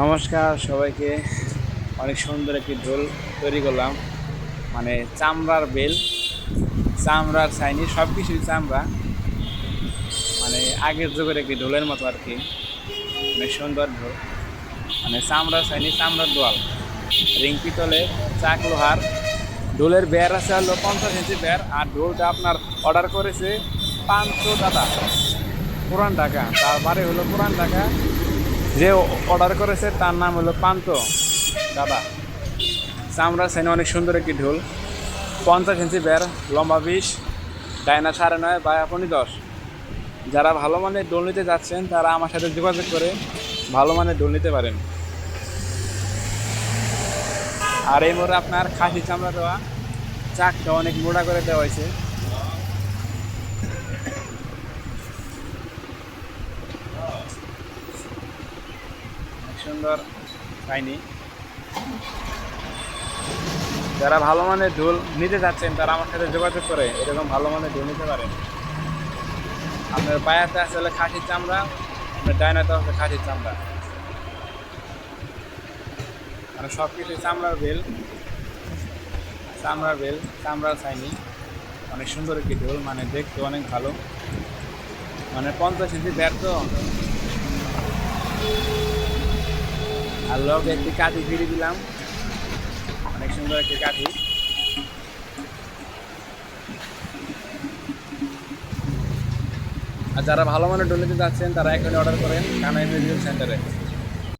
নমস্কার সবাইকে। অনেক সুন্দর একটি ঢোল তৈরি করলাম। মানে চামড়ার বেল, চামড়ার সাইনি সব কিছুই চামড়া। মানে আগের যুগের একটি ঢোলের মতো আর কি। অনেক সুন্দর ঢোল। মানে চামড়ার সাইনি, চামড়ার দোয়াল। রিং পিতলে চাক লোহার। ঢোলের বের আছে হলো পঞ্চাশ ইঞ্চি বের আর ঢোলটা আপনার অর্ডার করেছে পাঁচশো দাদা পুরান ঢাকা। তার হলো পুরান ঢাকা। যে অর্ডার করেছে, তার নাম হলো পান্ত। দাদা, চামড়া সেনে অনেক সুন্দর একটি ঢোল। পঞ্চাশ ইঞ্চি বের লম্বা বিশ ডায়না সাড়ে নয় বা আপনি দশ। যারা ভালো মানের ডোল নিতে যাচ্ছেন, তারা আমার সাথে যোগাযোগ করে ভালো মানের ডোল নিতে পারেন। আর এই মোড়ে আপনার খাসি চামড়া দেওয়া, চাকটা অনেক মোটা করে দেওয়া হয়েছে। সুন্দর কাহিনি যারা ভালো মানের ঢোল নিতে যাচ্ছেন তারা আমার সাথে যোগাযোগ করে এরকম ভালো মানের ঢোল নিতে পারেন। আপনার পায়াতে আসলে খাসির চামড়া, আপনার ডায়নাতে আছে খাসির চামড়া। মানে সব কিছু চামড়ার বেল। চামড়ার বেল, চামড়ার চাইনি অনেক সুন্দর একটি ঢোল মানে দেখতে অনেক ভালো। মানে পঞ্চাশ ইঞ্চি ব্যাট তো আর লগ একটি কাঠি ফিরে দিলাম। অনেক সুন্দর একটি কাঠি। আর যারা ভালো মানের ডোলিতে যাচ্ছেন, তারা এখানে অর্ডার করেন কানাই মিউজিয়াম সেন্টারে।